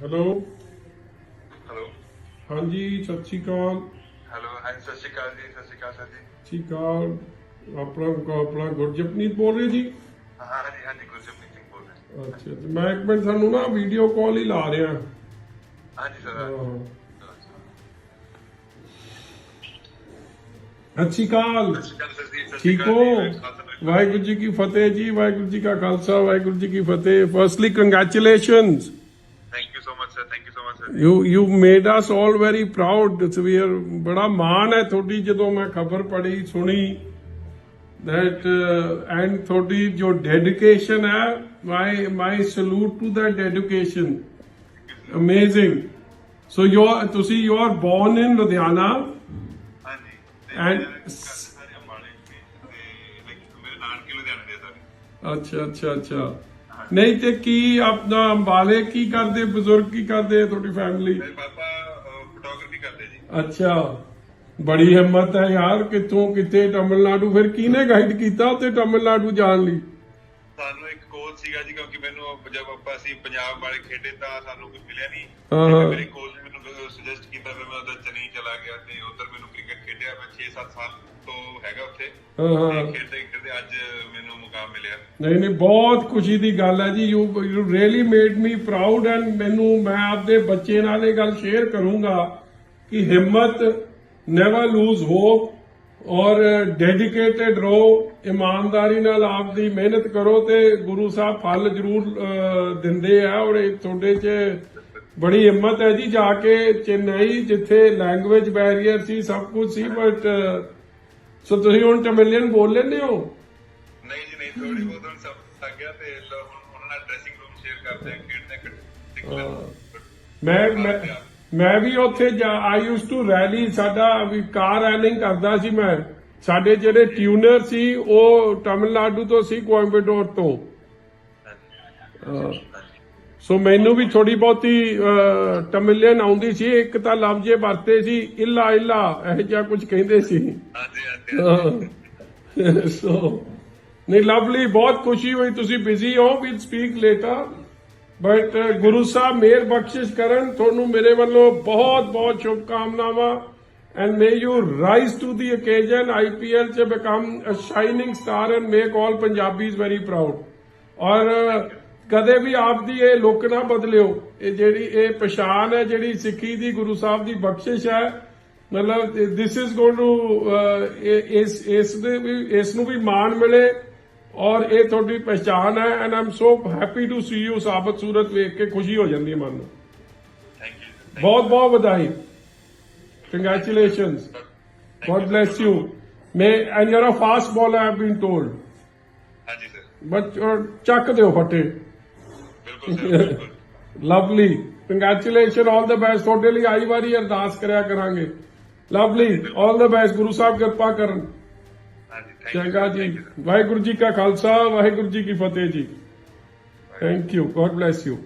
Hello. Hello. ਹਾਂਜੀ ਸਤਿ ਸ਼੍ਰੀ ਅਕਾਲ। Hello ਹਾਂਜੀ ਸਤਿ ਸ਼੍ਰੀ ਅਕਾਲ ਜੀ ਸਤਿ ਸ਼੍ਰੀ ਅਕਾਲ ਸਰ ਜੀ। ਸ਼੍ਰੀ ਅਕਾਲ। ਆਪਣਾ ਆਪਣਾ ਗੁਰਜਪਨੀਤ ਬੋਲ ਰਹੇ ਜੀ? ਹਾਂਜੀ ਹਾਂਜੀ ਗੁਰਜਪਨੀਤ ਸਿੰਘ ਬੋਲ ਰਿਹਾ ਅੱਛਾ ਤੇ ਮੈਂ ਇੱਕ ਮਿੰਟ ਸਾਨੂੰ ਨਾ ਵੀਡੀਓ ਕਾਲ ਹੀ ਲਾ ਰਿਹਾ। ਹਾਂਜੀ ਸਰ ਹਾਂ। ਸਤਿ ਸ਼੍ਰੀ ਅਕਾਲ। ਸਤਿ ਸ਼੍ਰੀ ਅਕਾਲ ਸਰ ਜੀ ਸਤਿ ਸ਼੍ਰੀ ਠੀਕ ਅਕਾਲ ਹੋ? ਜੀ, ਵਾਹਿਗੁਰੂ ਜੀ ਕੀ ਫਤਿਹ ਜੀ ਵਾਹਿਗੁਰੂ ਜੀ ਕਾ ਖਾਲਸਾ ਵਾਹਿਗੁਰੂ ਜੀ ਕੀ Fateh. Firstly congratulations you so you so you you made us all very proud are ਬੜਾ ਮਾਣ ਹੈ ਤੁਹਾਡੀ ਜਦੋਂ ਮੈਂ ਖਬਰ ਪੜ੍ਹੀ ਸੁਣੀ that uh, and ਤੁਹਾਡੀ ਜੋ ਡੈਡੀਕੇਸ਼ਨ ਹੈ my my salute to that dedication. Amazing. So you are ਤੁਸੀਂ you are born in Ludhiana ਹਾਂਜੀ ਤੇ And- ਮੇਰੇ ਘਰ ਸਾਰੇ ਅੰਬਾਲੇ ਸੀ ਤੇ like ਮੇਰੇ ਨਾਨਕੇ ਲੁਧਿਆਣੇ ਦੇ ਸਰ ਅੱਛਾ ਅੱਛਾ ਅੱਛਾ ਨਹੀਂ ਤੇ ਕੀ ਆਪਣਾ ਅੰਬਾਲੇ ਕੀ ਕਰਦੇ ਬਜ਼ੁਰਗ ਕੀ ਕਰਦੇ ਤੁਹਾਡੀ ਫੈਮਿਲੀ ਮੇਰੇ ਪਾਪਾ ਫੋਟੋਗ੍ਰਾਫੀ ਕਰਦੇ ਜੀ। ਅੱਛਾ ਬੜੀ ਹਿੰਮਤ ਹੈ ਯਾਰ ਕਿੱਥੋਂ ਕਿੱਥੇ ਤਮਿਲਨਾਡੂ ਫਿਰ ਕਿਹਨੇ ਗਾਈਡ ਕੀਤਾ ਉੱਥੇ ਤਮਿਲਨਾਡੂ ਜਾਣ ਲਈ? ਸਾਨੂੰ ਸੀਗਾ ਜੀ ਕਿਉਂਕਿ ਮੈਨੂੰ ਜਦ ਆਪਾਂ ਅਸੀਂ ਪੰਜਾਬ ਵਾਲੇ ਖੇਡੇ ਤਾਂ ਸਾਨੂੰ ਕੁਝ ਮਿਲਿਆ ਨਹੀਂ। ਮੇਰੇ ਕੋਚ ਨੇ ਮੈਨੂੰ ਸੁਜੈਸਟ ਕੀਤਾ ਫਿਰ ਮੈਂ ਉਧਰ ਚੇਨਈ ਚਲਾ ਗਿਆ ਤੇ ਉਧਰ ਮੈਨੂੰ ਕ੍ਰਿਕਟ ਖੇਡਿਆ। ਮੈਂ 6-7 ਸਾਲ ਤੋਂ ਹੈਗਾ ਉੱਥੇ। ਤੇ ਖੇਡਦੇ ਖੇਡਦੇ ਅੱਜ ਮੈਨੂੰ ਮੁਕਾਮ ਮਿਲਿਆ। ਨਹੀਂ ਨਹੀਂ ਬਹੁਤ ਖੁਸ਼ੀ ਦੀ ਗੱਲ ਹੈ ਜੀ। You you really made me proud and ਮੈਨੂੰ ਮੈਂ ਆਪਦੇ ਬੱਚੇ ਨਾਲ ਇਹ ਗੱਲ ਸ਼ੇਅਰ ਕਰੂੰਗਾ ਕਿ ਹਿੰਮਤ ਨੈਵਰ ਲੂਜ਼ ਹੋਪ ਔਰ ਡੈਡੀਕੇਟਿਡ ਰਹੋ ਇਮਾਨਦਾਰੀ ਨਾਲ ਆਪਦੀ ਮਿਹਨਤ ਕਰੋ ਤੇ ਗੁਰੂ ਸਾਹਿਬ ਫਲ ਜ਼ਰੂਰ ਦਿੰਦੇ ਆ ਔਰ ਇਹ ਤੁਹਾਡੇ 'ਚ ਬੜੀ ਹਿੰਮਤ ਹੈ ਜੀ ਜਾ ਕੇ ਚੇਨਈ ਜਿੱਥੇ ਲੈਂਗੁਏਜ ਬੈਰੀਅਰ ਸੀ ਸਭ ਕੁਝ ਸੀ ਬਟ ਸੋ ਤੁਸੀਂ ਹੁਣ ਤਮਿਲੀਅਨ ਬੋਲ ਲੈਂਦੇ ਹੋ? ਨਹੀਂ ਜੀ ਨਹੀਂ ਥੋੜੀ ਬਹੁਤ ਹੁਣ ਸਭ ਲੱਗ ਗਿਆ ਤੇ ਹੁਣ ਉਹਨਾਂ ਨਾਲ ਡਰੈਸਿੰਗ ਰੂਮ ਸ਼ੇਅਰ ਕਰਦੇ ਆ ਖੇਡਦੇ ਮੈਂ ਮੈਂ ਮੈਂ ਵੀ ਉੱਥੇ ਜਾ ਆਈ ਯੂਸ ਟੂ ਰੈਲੀ ਸਾਡਾ ਵੀ ਕਾਰ ਰੈਲਿੰਗ ਕਰਦਾ ਸੀ ਮੈਂ। ਸਾਡੇ ਜਿਹੜੇ ਟਿਊਨਰ ਸੀ ਉਹ ਤਮਿਲਨਾਡੂ ਤੋਂ ਸੀ ਕੋਇੰਬਟੋਰ ਤੋਂ। ਸੋ ਮੈਨੂੰ ਵੀ ਥੋੜੀ ਬਹੁਤੀ ਤਮਿਲੀਅਨ ਆਉਂਦੀ ਸੀ। ਇੱਕ ਤਾਂ ਲਫ਼ਜ਼ੇ ਵਰਤੇ ਸੀ ਇੱਲਾ ਇੱਲਾ ਇਹ ਜਿਹਾ ਕੁਝ ਕਹਿੰਦੇ ਸੀ। ਹਾਂਜੀ ਹਾਂਜੀ ਸੋ ਨਹੀਂ ਲਵਲੀ ਬਹੁਤ ਖੁਸ਼ੀ ਹੋਈ ਤੁਸੀਂ ਬਿਜ਼ੀ ਹੋ we speak later but Guru Sahib ਮੇਰ ਬਖਸ਼ਿਸ਼ ਕਰਨ, ਤੁਹਾਨੂੰ ਮੇਰੇ ਵੱਲੋਂ ਬਹੁਤ ਬਹੁਤ ਸ਼ੁਭਕਾਮਨਾਵਾਂ। And may you rise to the occasion IPL ਚ become a shining star and make all Punjabis very proud ਔਰ ਕਦੇ ਵੀ ਆਪ ਦੀ ਇਹ ਲੁੱਕ ਨਾ ਬਦਲਿਓ। ਇਹ ਜਿਹੜੀ ਇਹ ਪਛਾਣ ਹੈ, ਜਿਹੜੀ ਸਿੱਖੀ ਦੀ, ਗੁਰੂ ਸਾਹਿਬ ਦੀ ਬਖਸ਼ਿਸ਼ ਹੈ, ਮਤਲਬ ਦਿਸ ਇਜ਼ ਗੋਇੰ ਟੂ ਇਸ ਇਸ ਦੇ ਇਸ ਨੂੰ ਵੀ ਮਾਣ ਮਿਲੇ। ਔਰ ਇਹ ਤੁਹਾਡੀ ਪਛਾਣ ਹੈ and am so happy to see you ਸਾਬਤ ਸੂਰਤ ਵੇਖ ਕੇ ਖੁਸ਼ੀ ਹੋ ਜਾਂਦੀ ਹੈ ਮਨ ਨੂੰ ਥੈਂਕ ਯੂ ਬਹੁਤ ਬਹੁਤ ਵਧਾਈ congratulations God bless you. May and you're a fast bowler, I've been told. ਹਾਂਜੀ ਸਰ But uh, ਚੱਕ ਦਿਓ ਫੱਟੇ ਬਿਲਕੁਲ ਸਰ ਬਿਲਕੁਲ lovely congratulation all the best ਤੁਹਾਡੇ ਲਈ ਆਈ ਵਾਰੀ ਅਰਦਾਸ ਕਰਿਆ ਕਰਾਂਗੇ Lovely all the best Guru Sahib ਕਿਰਪਾ ਕਰਨ ਹਾਂਜੀ ਥੈਂਕ ਯੂ ਚੰਗਾ ਜੀ। ਵਾਹਿਗੁਰੂ ਜੀ ਕਾ ਖਾਲਸਾ ਵਾਹਿਗੁਰੂ ਜੀ ਕੀ ਫਤਿਹ ਜੀ। Thank you God bless you